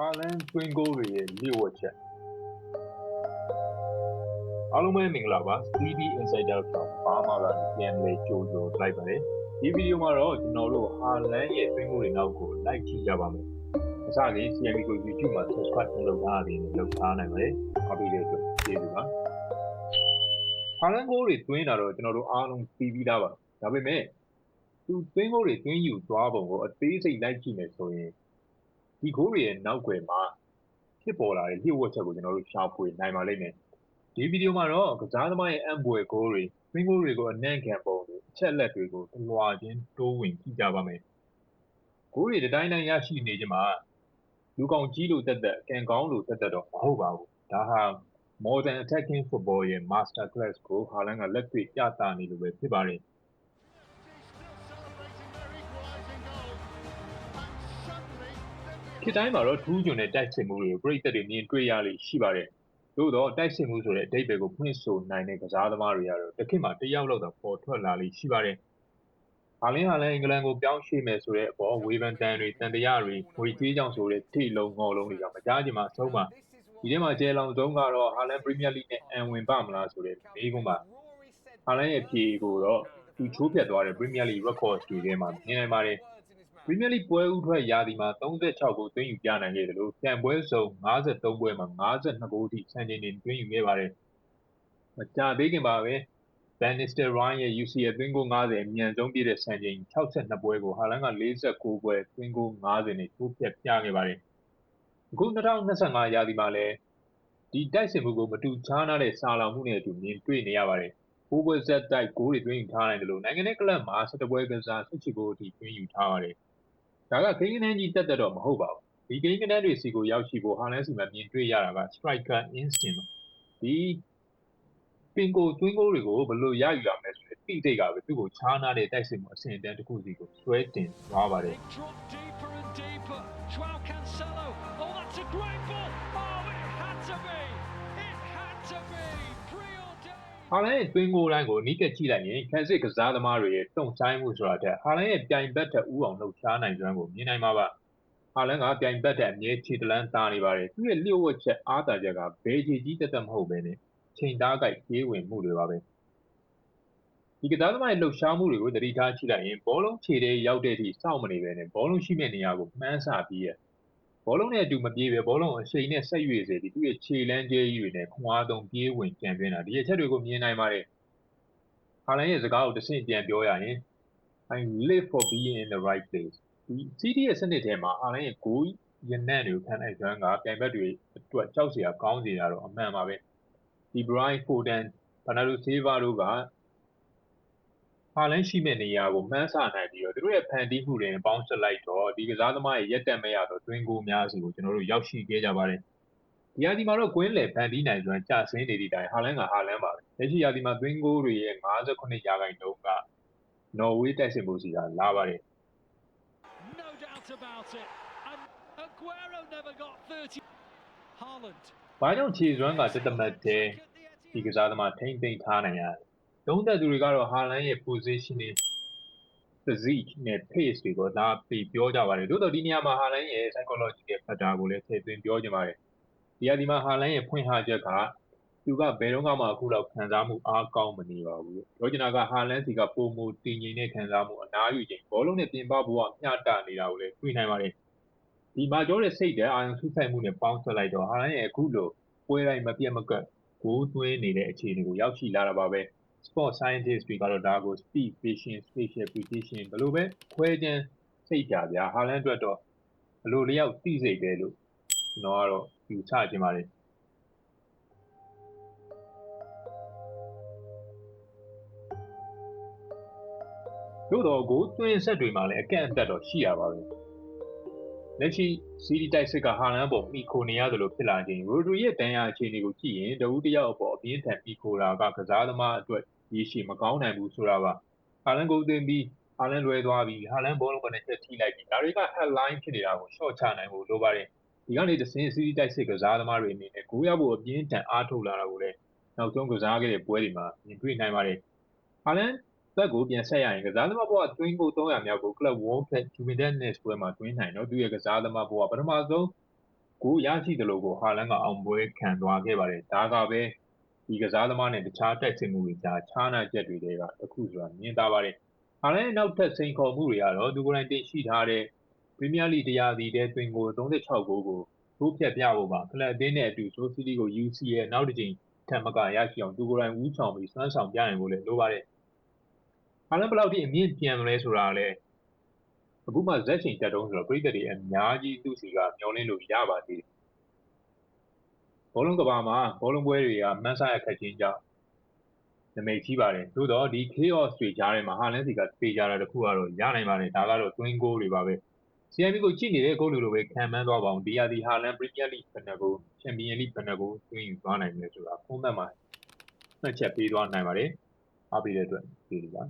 ဟာလန်တွင်းဂိုးတွေရဲ့လျှို့ဝှက်ချက်အားလုံးပဲမင်္ဂလာပါ CB Insider from Burma ကနေပြန်လည်ကြိုဆိုလိုက်ပါတယ်ဒီဗီဒီယိုမှာတော့ကျွန်တော်တို့ဟာလန်ရဲ့တွင်းဂိုးတွေနောက်ကို like ကြည့်ကြပါမယ်အစလေး CMB ကို YouTube မှာ subscribe လုပ်ထားပြီးလုပ်ထားနိုင်ပါတယ်အားပေးတဲ့အတွက်ကျေးဇူးပါဟာလန်ဂိုးတွေတွင်းတာတော့ကျွန်တော်တို့အားလုံးသိပြီးသားပါဒါပေမဲ့သူတွင်းဂိုးတွေတွင်းယူသွားပုံကိုအသေးစိတ်လိုက်ကြည့်မယ်ဆိုရင် ဒီဂိုးတွေရဲ့နောက်ွယ်မှာဖြစ်ပေါ်လာတဲ့လျှို့ဝှက်ချက်ကိုကျွန်တော်တို့ရှာဖွေနိုင်ပါလိမ့်မယ်ဒီဗီဒီယိုမှာတော့ကစားသမားရဲ့အံ့ဘွယ်ဂိုးတွေတွင်းဂိုးတွေကိုအနံ့ခံပုံတွေအချက်လက်တွေကိုတလွာချင်းတိုးဝင်ကြည့်ကြပါမယ်ဂိုးတွေတတိုင်းတိုင်းရရှိနေခြင်းမှာလူကောင်ကြီးလို့တက်တက်ကံကောင်းလို့တက်တက်တော့မဟုတ်ပါဘူးဒါဟာ modern attacking football ရဲ့ master class ကိုဟာလန်ကလက်တွေ့ပြသနေလို့ပဲဖြစ်ပါတယ် ခေတ်တိုင်းမှာတော့ထူးချွန်တဲ့တိုက်စစ်မှုတွေကိုပြည်သက်တွေမြင်တွေ့ရလိမ့်ရှိပါတယ်။သို့တော့တိုက်စစ်မှုဆိုတဲ့အဓိပ္ပာယ်ကိုဖွင့်ဆိုနိုင်တဲ့ကစားသမားတွေကတော့တစ်ခေတ်မှာတစ်ယောက်လောက်တော့ပေါ်ထွက်လာလိမ့်ရှိပါတယ်။ဟာလင်းဟာလည်းအင်္ဂလန်ကိုပြောင်းရွှေ့မယ်ဆိုတဲ့အပေါ်ဝေဖန်တန်တွေတန်တရားတွေငွေကြေးကြောင့်ဆိုတဲ့ထိလုံးငေါ်လုံးတွေကြောင့်မကြားချင်မှဆုံးပါဒီထဲမှာကျဲလောင်ဆုံးကတော့ဟာလန်ပရီးမီးယားလိနဲ့အန်ဝင်ပါမလားဆိုတဲ့မေးခွန်းပါဟာလန်ရဲ့ဖြေကိုတော့သူချိုးဖြတ်သွားတဲ့ပရီးမီးယားလိ record တွေထဲမှာမြင်နိုင်ပါတယ်။ ပရီးမီးယားလိပွဲဦးထွက်ရာသီမှာ36ဂိုး သွင်းယူပြနိုင်ခဲ့တယ်လို့ပြန်ပွဲစုံ53ပွဲမှာ52ဂိုးထိ စံချိန်တင် သွင်းယူခဲ့ပါတယ်။မကြာသေးခင်ပါပဲဘန်နစ္စတာရိုင်းရဲ့ UCL သွင်းဂိုး90အမြန်ဆုံးပြည့်တဲ့ စံချိန်62ပွဲကိုဟာလန်က49ပွဲ သွင်းဂိုး90နဲ့ထိုးဖြတ်ပြခဲ့ပါတယ်။အခု2025ရာသီမှာလည်း ဒီတိုက်စစ်မှုကို မတူခြားနားတဲ့ စာလောင်မှုနဲ့အတူ မြင်တွေ့နေရပါတယ်။ကိုးပွဲဆက်တိုက် ဂိုးတွေ သွင်းယူထားနိုင်တယ်လို့နိုင်ငံရဲ့ ကလပ်မှာ17ပွဲကစား18ဂိုးအထိ သွင်းယူထားပါတယ် ဒါကကိန်းဂဏန်းကြီးတက်တက်တော့မဟုတ်ပါဘူးဒီကိန်းဂဏန်းတွေစီကိုရောက်ရှိဖို့ဟာလန်စီမှာမြင်တွေ့ရတာက striker instinct ဒီပင်ကိုတွင်းကိုတွေကိုဘယ်လိုရယူရမလဲဆိုတဲ့တိတိတ်ကပဲသူ့ကိုချားနာတဲ့တိုက်စစ်မှုအဆင့်အတန်းတစ်ခုစီကိုဆွဲတင်သွားပါတယ် ဟာလန်ရဲ့တွင်းကိုတိုင်းကိုနီးကပ်ကြည့်လိုက်ရင်ခန်းစစ်ကစားသမားတွေရဲ့တုံဆိုင်မှုဆိုတာတက်ဟာလန်ရဲ့ပြိုင်ဘက်ထက်ဥအောင်လှုပ်ရှားနိုင်စွမ်းကိုမြင်နိုင်မှာပါဟာလန်ကပြိုင်ဘက်တဲ့အမြဲခြေတလန်းသားနေပါတယ်သူ့ရဲ့လျှို့ဝှက်ချက်အားတာချက်ကဘယ်ခြေကြီးတက်တက်မဟုတ်ဘဲနဲ့ချိန်သားကိုက်ပြေးဝင်မှုတွေပါပဲဒီကစားသမားရဲ့လှုပ်ရှားမှုတွေကိုသတိထားကြည့်လိုက်ရင်ဘောလုံးခြေထဲရောက်တဲ့အထိစောင့်မနေဘဲနဲ့ဘောလုံးရှိမဲ့နေရာကိုမှန်းဆပြီးရ ဘောလုံးနဲ့အတူမပြေးပဲဘောလုံးအချိန်နဲ့ဆက်ရွေ့စေပြီးသူ့ရဲ့ခြေလန်းကျဲကြီးတွေနဲ့ခွန်အားသုံးပြေးဝင်ကြံပြင်းတာဒီအချက်တွေကိုမြင်နိုင်ပါတယ်ဟာလန်ရဲ့စကားကိုတစ်ဆင့်ပြန်ပြောရရင် I live for being in the right place ဒီ CD ရဲ့စနစ်ထဲမှာဟာလန်ရဲ့ goal ရနံ့တွေကိုခံနိုင်စွမ်းကပြိုင်ဘက်တွေအတွက်ကြောက်စရာကောင်းစေတာတော့အမှန်ပါပဲဒီ Brian Foden Bernardo Silva တို့က ဟာလန်ရှိမဲ့နေရာကိုမှန်းဆနိုင်ပြီးတော့သူတို့ရဲ့ဖန်တီးမှုတွေနဲ့ပေါင်းစပ်လိုက်တော့ဒီကစားသမားရဲ့ရက်တက်မရတော့တွင်းကိုများစီကိုကျွန်တော်တို့ရောက်ရှိခဲ့ကြပါတယ်ဒီရာသီမှာတော့ကွင်းလေဖန်တီးနိုင်စွမ်းကျဆင်းနေသည့်တိုင်ဟာလန်ကဟာလန်ပါပဲလက်ရှိရာသီမှာတွင်းကိုတွေရဲ့58ရာခိုင်နှုန်းကနော်ဝေးတိုက်စစ်မှုစီကလာပါတယ် No doubt about it. And Aguero never got 30. Haaland. ။ဘာကြောင့်ခြေစွမ်းကတက်တမတ်တဲ့ဒီကစားသမားထိမ့်သိမ့်ထားနိုင်ရလဲ။ သုံးသက်သူတွေကတော့ ဟာလန်ရဲ့ positioning physique နဲ့ pace တွေကိုလာပြီးပြောကြပါတယ်။သို့တော့ဒီနေရာမှာဟာလန်ရဲ့ psychological factor ကိုလည်းထည့်သွင်းပြောချင်ပါတယ်။ဒီအဒီမှာဟာလန်ရဲ့ဖွင့်ဟချက်ကသူကဘယ်တော့မှအခုလောက်ခံစားမှုအားကောင်းမနေပါဘူး။ပြောချင်တာကဟာလန်စီကပုံမူတည်ငြိမ်တဲ့ခံစားမှုအနားယူခြင်းဘောလုံးနဲ့ပြင်ပဘဝမျှတနေတာကိုလည်းတွေ့နိုင်ပါတယ်။ဒီမာကျော်တဲ့စိတ်တဲ့အာယုံဆုဆိုင်မှုနဲ့ပေါင်းဆွဲလိုက်တော့ဟာလန်ရဲ့အခုလိုပွဲတိုင်းမပြတ်မကွက်ဂိုးသွင်းနေတဲ့အခြေအနေကိုရောက်ရှိလာတာပါပဲ sport scientist တွေကတော့ဒါကို speed patient spatial precision ဘယ်လိုပဲခွဲခြမ်းစိတ်ကြဗျာဟာလန်အတွက်တော့ဘယ်လိုလျောက်သိစိတ်ပဲလို့ကျွန်တော်ကတော့ယူဆခြင်းပါတယ်တို့တော့ဂိုးသွင်းဆက်တွေမှာလည်းအကန့်အသတ်တော့ရှိရပါပဲလက်ရှိစီးဒီတိုက်စစ်ကဟာလန်ပေါ်မိခိုနေရတယ်လို့ဖြစ်လာခြင်းရိုဒရီရဲ့တန်ရာအခြေအနေကိုကြည့်ရင်တဦးတယောက်အပေါ်အပြင်းထန်မိခိုတာကကစားသမားအတွက် ရရှိမကောင်းနိုင်ဘူးဆိုတာပါဟာလန်ကိုသွင်းပြီးဟာလန်လွဲသွားပြီးဟာလန်ဘောလုံးကနေချက်ထိလိုက်ပြီးဒါတွေက headline ဖြစ်နေတာကို short ချနိုင်ဖို့လိုပါတယ်ဒီကနေတစင်းစီးဒီတိုက်စစ်ကစားသမားတွေအနေနဲ့ကိုရဖို့အပြင်းထန်အားထုတ်လာတာကိုလည်းနောက်ဆုံးကစားခဲ့တဲ့ပွဲတွေမှာမြင်တွေ့နိုင်ပါတယ်ဟာလန်သက်ကိုပြန်ဆက်ရရင်ကစားသမားဘဝတွင်းကို300မြောက်ကို Club World Cup Juventus ပွဲမှာတွင်းနိုင်တော့သူရဲ့ကစားသမားဘဝပထမဆုံးကိုရရှိသလိုကိုဟာလန်ကအောင်ပွဲခံသွားခဲ့ပါတယ်ဒါကပဲ ဒီကစားသမားနဲ့တခြားတိုက်စစ်မှုတွေကြားခြားနာချက်တွေကတခုဆိုတာမြင်သာပါတယ်ဟာလန်နောက်ထပ်စိန်ခေါ်မှုတွေကတော့သူကိုယ်တိုင်တင်ရှိထားတဲ့ပရီးမီးယားလိတရားစီတဲ့တွင်ကို36ဂိုးကိုထိုးဖြတ်ပြဖို့ပါကလပ်အသင်းနဲ့အတူဆိုစီးတီကို UCL နောက်တစ်ကြိမ်ထပ်မကရရှိအောင်သူကိုယ်တိုင်ဦးဆောင်ပြီးစွမ်းဆောင်ပြနိုင်ဖို့လည်းလိုပါတယ်ဟာလန်ဘယ်လောက်ထိအမြင့်ပြန်မလဲဆိုတာလည်းအခုမှဇက်ချိန်တက်တုံးဆိုတော့ပြည်သက်တွေအများကြီးသူ့စီကမျောလင်းလို့ရပါသေးတယ် ဘောလုံးကဘာမှာဘောလုံးပွဲတွေကမန်းဆာရခက်ချင်းကြောင့်နမိတ်ကြီးပါတယ်သို့တော့ဒီ chaos တွေကြားထဲမှာဟာလန်စီကပေကြတာတခုကတော့ရနိုင်ပါတယ်ဒါကတော့ twin goal တွေပါပဲ CMB ကိုကြည့်နေတဲ့ဂိုးလူလိုပဲခံမှန်းသွားပါအောင်ဒီယာဒီဟာလန်ပရီးမီးယားလိဘယ်နှကိုချန်ပီယံလိဘယ်နှကိုတွင်းယူသွားနိုင်မလဲဆိုတာဖုံးသက်မှာမှတ်ချက်ပေးသွားနိုင်ပါတယ်အားပေးတဲ့အတွက်ကျေးဇူးပါ